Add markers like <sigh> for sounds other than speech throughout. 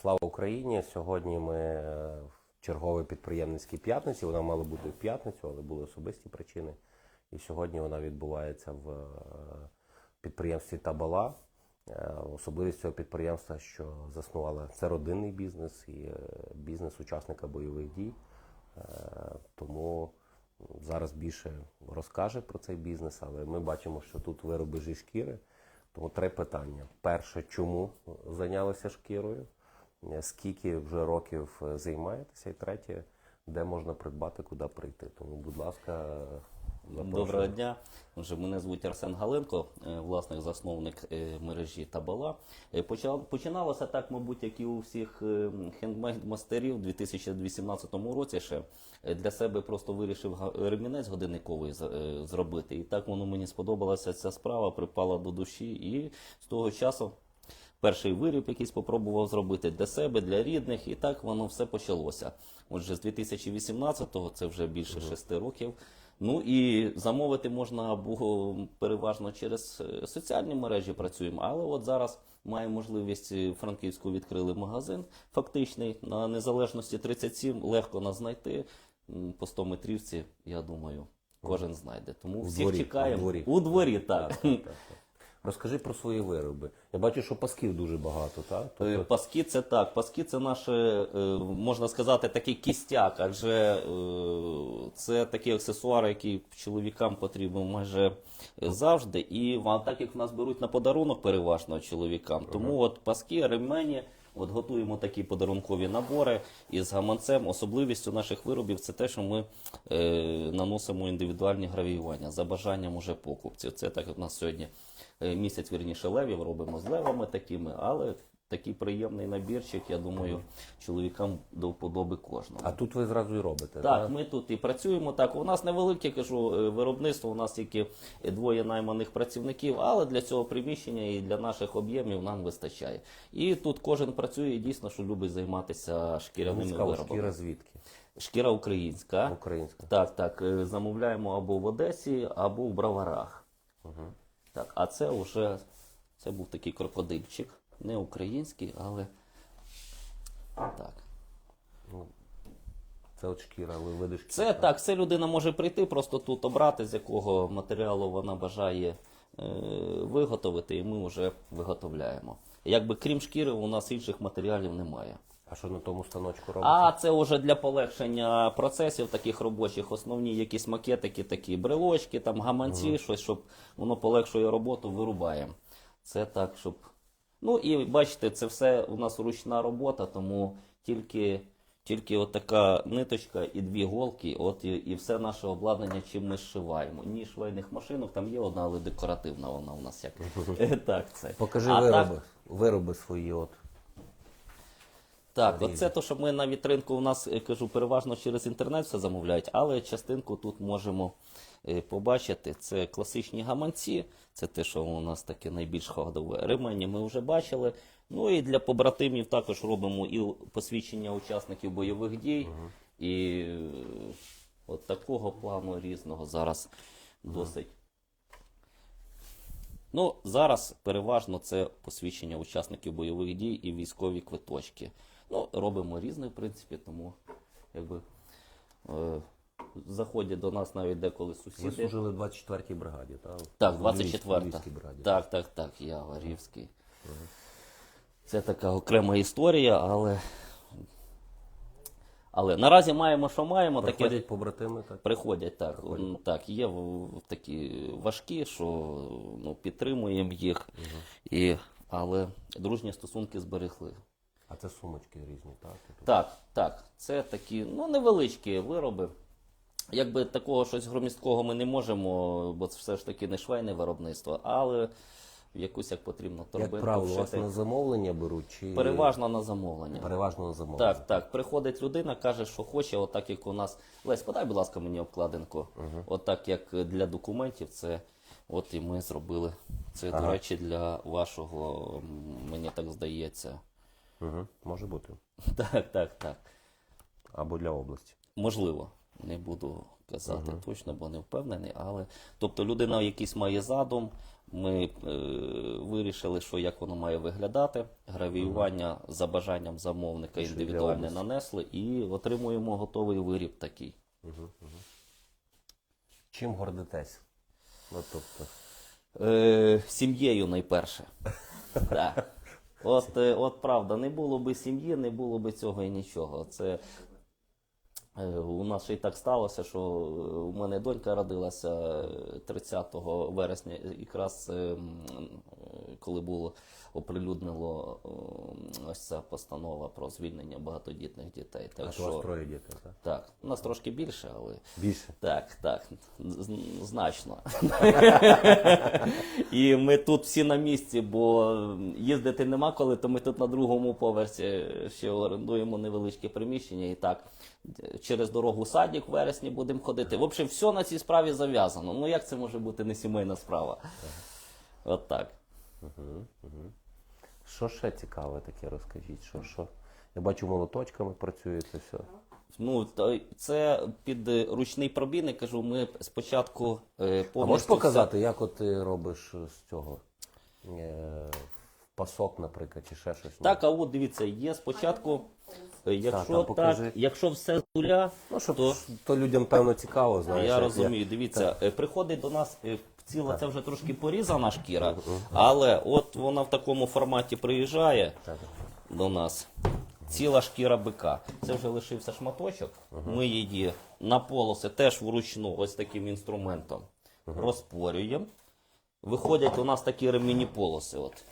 Слава Україні! Сьогодні ми е, в черговій підприємницькій п'ятниці. Вона мала бути в п'ятницю, але були особисті причини. І сьогодні вона відбувається в е, підприємстві Табала. Е, Особливість цього підприємства, що заснувала це родинний бізнес і бізнес учасника бойових дій. Тому зараз більше розкаже про цей бізнес, але ми бачимо, що тут вироби зі шкіри. Тому три питання. Перше, чому зайнялися шкірою? Скільки вже років е, займаєтеся? І третє, де можна придбати, куди прийти. Тому, будь ласка, запрошую. Доброго дня. Отже, мене звуть Арсен Галенко, е, власник, засновник е, мережі Табала. Починалося так, мабуть, як і у всіх хендмейд-мастерів у 2018 році ще для себе просто вирішив ремінець годинниковий зробити. І так воно мені сподобалася ця справа, припала до душі. І з того часу перший виріб якийсь попробував зробити для себе, для рідних, і так воно все почалося. Отже, з 2018-го, це вже більше шести років. Ну і замовити можна або переважно через е, соціальні мережі працюємо, але от зараз маємо можливість е, в Франківську відкрили магазин фактичний на незалежності 37, легко нас знайти. По 100 метрівці, я думаю, кожен знайде. Тому У всіх дворі, чекаємо у дворі. у дворі, так. Так, так, так. Розкажи про свої вироби. Я бачу, що пасків дуже багато, так? Е, Тобто, Паски це так. Паски це наше, е, можна сказати, такий кістяк, адже е, це такі аксесуари, які чоловікам потрібні майже завжди. І так як в нас беруть на подарунок переважно чоловікам, тому от паски, ремені. От готуємо такі подарункові набори із гаманцем. Особливістю наших виробів це те, що ми е, наносимо індивідуальні гравіювання за бажанням уже покупців. Це так як у нас сьогодні е, місяць вірніше левів робимо з левами такими, але такий приємний набірчик, я думаю, чоловікам до вподоби кожного. а тут ви зразу і робите, Так, так? ми тут і працюємо. Так, у нас невелике кажу е, виробництво. У нас тільки двоє найманих працівників, але для цього приміщення і для наших об'ємів нам вистачає. І тут кожен працює дійсно, що любить займатися шкіряними виробами. шкіра звідки? Шкіра українська. Українська. Так, так. е, Замовляємо або в Одесі, або в Броварах. Так, а це вже це був такий крокодильчик. Не український, але так. Це от шкіра, ви шкіри. Це так, це людина може прийти, просто тут обрати, з якого матеріалу вона бажає е, виготовити, і ми вже виготовляємо. Якби крім шкіри, у нас інших матеріалів немає. А що на тому станочку робите? А це вже для полегшення процесів таких робочих, основні якісь макетики, такі брелочки, там гаманці, щось, щоб воно полегшує роботу, вирубаємо. Це так, щоб. Ну і бачите, це все у нас ручна робота, тому тільки, тільки отака ниточка і дві голки, от і, і все наше обладнання, чим ми зшиваємо. Ні швейних машинок, там є одна, але декоративна вона у нас як. <laughs> Е, Так, це. Покажи А вироби. так- Вироби свої. От. Так, оце то, що ми на вітринку у нас е, кажу, переважно через інтернет все замовляють, але частинку тут можемо е, побачити. Це класичні гаманці, це те, що у нас таке найбільш ходове. Ремені ми вже бачили. Ну і для побратимів також робимо і посвідчення учасників бойових дій, і е, от такого плану різного зараз досить. Ну, зараз переважно це посвідчення учасників бойових дій і військові квиточки. Ну, робимо різне, в принципі, тому якби е, заходять до нас навіть деколи Ви сусіди. служили в 24-й бригаді, так? Так, 24-та. Так, так, так, я Варівський. Це така окрема історія, але. Але наразі маємо, що маємо. Таке Приходять побратими, так? Приходять так. М, Так, є такі важкі, що ну, підтримуємо їх, і, але дружні стосунки зберегли. А це сумочки різні, так? Так, так, це такі ну, невеличкі вироби. Якби такого щось громісткого ми не можемо, бо це все ж таки не швейне виробництво, але якусь як потрібно торбинку Як правило, вас на замовлення беруть чи Переважно на замовлення. переважно на замовлення? Так, так. Приходить людина, каже, що хоче, отак як у нас. Лесь, подай, будь ласка, мені обкладинку. Отак як для документів, це от і ми зробили. Це, до речі, для вашого, мені так здається. Угу. Може бути. <laughs> Так, так, так. Або для області. Можливо, не буду казати точно, бо не впевнений. Але тобто людина якийсь має задум, Ми е, вирішили, що як воно має виглядати. Гравіювання за бажанням замовника індивідуальне нанесли і отримуємо готовий виріб такий. Чим гордитесь? Ну, тобто, Е, сім'єю найперше. <laughs> Да. От, е, от правда, не було би сім'ї, не було би цього і нічого. Це у нас ще й так сталося, що е, у мене донька родилася е, 30 вересня, якраз е, м, е, коли було оприлюднило е, ось ця постанова про звільнення багатодітних дітей. Так а то у вас троє дітей, так? так, у нас трошки більше, але. Більше. Так, так, значно. І ми тут всі на місці, бо їздити нема коли, то ми тут на другому поверсі ще орендуємо невеличке приміщення. І так, через дорогу в садик в вересні будемо ходити. В общем, все на цій справі зав'язано. Ну як це може бути не сімейна справа? От так. Що ще цікаве таке, розкажіть? Що, що? Я бачу, молоточками працюєте, все. Ну, це під е, ручний пробійник, кажу, ми спочатку е, повністю. А можеш все- показати, як от ти робиш з цього? Е, пасок, наприклад, чи ще щось? Так, а от дивіться, є спочатку, якщо там так, покажи. якщо все з нуля, Ну, щоб то то людям, певно, цікаво, знаєш. я як розумію, дивіться, е, приходить до нас е, ціла, це вже трошки порізана шкіра, але от вона в такому форматі приїжджає до нас. Ціла шкіра бика. Це вже лишився шматочок. Ми її на полоси теж вручну, ось таким інструментом, розпорюємо. Виходять у нас такі ремінні полоси. От.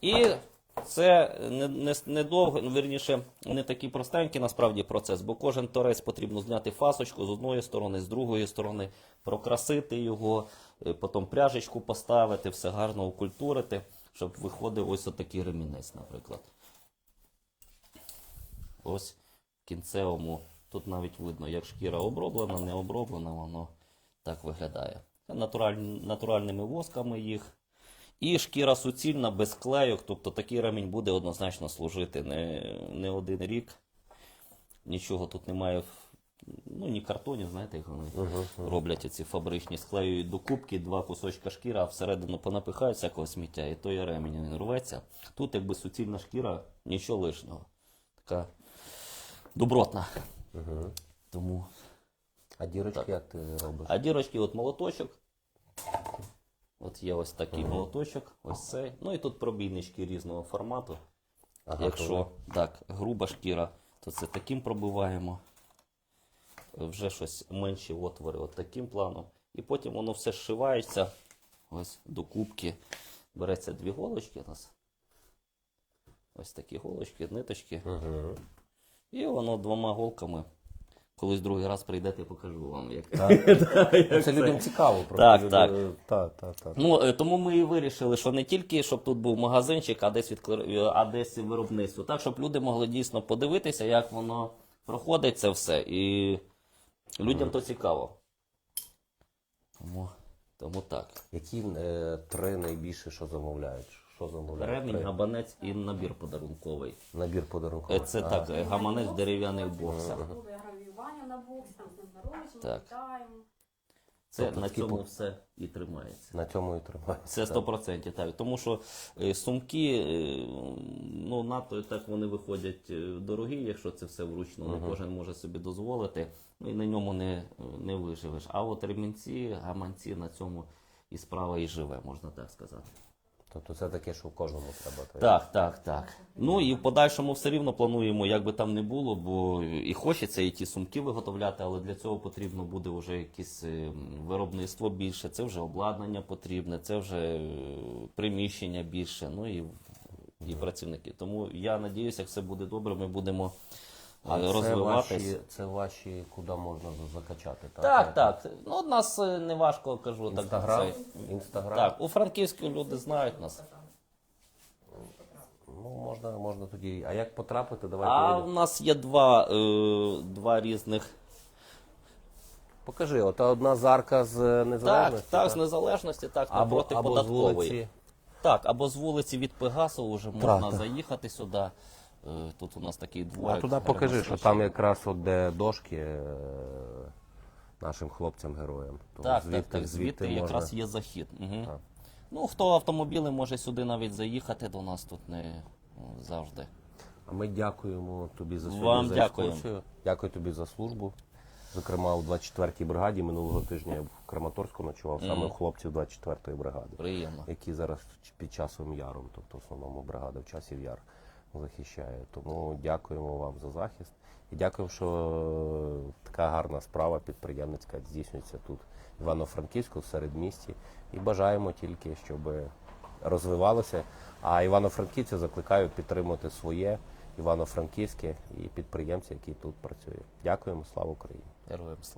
І це не, не, не довго, ну, вірніше, не такий простенький насправді процес, бо кожен торець потрібно зняти фасочку з одної сторони, з другої сторони, прокрасити його, е, потім пряжечку поставити, все гарно окультурити, щоб виходив ось отакий ремінець, наприклад. Ось в кінцевому. Тут навіть видно, як шкіра оброблена, не оброблена, воно так виглядає. Натураль, натуральними восками їх. І шкіра суцільна, без клейок, тобто такий ремінь буде однозначно служити не, не один рік. Нічого тут немає, ну ні картонів, знаєте, як вони роблять ці фабричні, склеюють до кубки два кусочка шкіра, а всередину понапихають всякого сміття, і той ремінь він рветься. Тут якби суцільна шкіра, нічого лишнього. Така добротна. Тому. А дірочки як ти робиш? А дірочки, от молоточок. От є ось такий молоточок, ось цей. Ну і тут пробійнички різного формату. Ага, Якщо так, груба шкіра, то це таким пробиваємо. Вже щось менші отвори, от таким планом. І потім воно все зшивається ось до кубки. Береться дві голочки у нас. Ось такі голочки, ниточки. Угу. І воно двома голками. Колись другий раз прийдете, покажу вам, як. <laughs> Це людям цікаво. Так, так. так, так, так. Ну, е, тому ми і вирішили, що не тільки щоб тут був магазинчик, а десь відклер- а десь виробництво. Так, щоб люди могли дійсно подивитися, як воно проходить це все. І людям то цікаво. Тому, тому так. Які е, три найбільше, що замовляють? Що замовляють? Ремінь, Три. габанець і набір подарунковий. Набір Е, подарунковий. Це Ага. так, е, гаманець в дерев'яних боксах. На боксі, там з ним народження, Так. вітаємо. Це Тобто на такі цьому все і тримається. На цьому і тримається. Це 100%, так. Тому що е, сумки, е, ну, надто так вони виходять е, дорогі, якщо це все вручну, не кожен може собі дозволити, ну і на ньому не, не виживеш. А от ремінці, гаманці на цьому і справа і живе, можна так сказати. Тобто це таке, що кожному треба. Так, так, так. Ну і в подальшому все рівно плануємо, як би там не було, бо і хочеться і ті сумки виготовляти, але для цього потрібно буде вже якесь е, виробництво більше, це вже обладнання потрібне, це вже е, приміщення більше, ну і, і працівники. Тому я надіюся, як все буде добре, ми будемо е, А це ваші, це ваші, куди можна закачати? Так, Так, так. Ну, от нас е, не важко кажу. Так, Інстаграм? це- Інстаграм? так, у Франківську люди знають нас. Ну, можна, можна тоді. А як потрапити? Давайте. А я- в нас є два, е, два різних. Покажи, ота одна зарка з е, Так, незалежності. так, з незалежності, так, Або, напроти або з податкової. вулиці. Так, або з вулиці від Пегасу вже можна так. заїхати сюди. Е, Тут у нас такий А туди покажи, що там якраз от де дошки е, нашим хлопцям-героям. Так, так, так. Звідти можна- якраз є захід. Угу. Так. Ну, хто автомобілем може сюди навіть заїхати, до нас тут не ну, завжди. А ми дякуємо тобі за сьогодні Вам за екскурсію. Дякую тобі за службу. Зокрема, у 24-й бригаді минулого тижня я в Краматорську ночував саме у хлопців 24-ї бригади, Приємно. які зараз під часом яром, тобто в основному бригада в часів яр захищає. Тому дякуємо вам за захист і дякуємо, що е, така гарна справа підприємницька здійснюється тут, в Івано-Франківську, в середмісті. І бажаємо тільки, щоб розвивалося. А івано-франківців закликаю підтримувати своє івано-франківське і підприємці, які тут працюють. Дякуємо, слава Україні! Героям слава.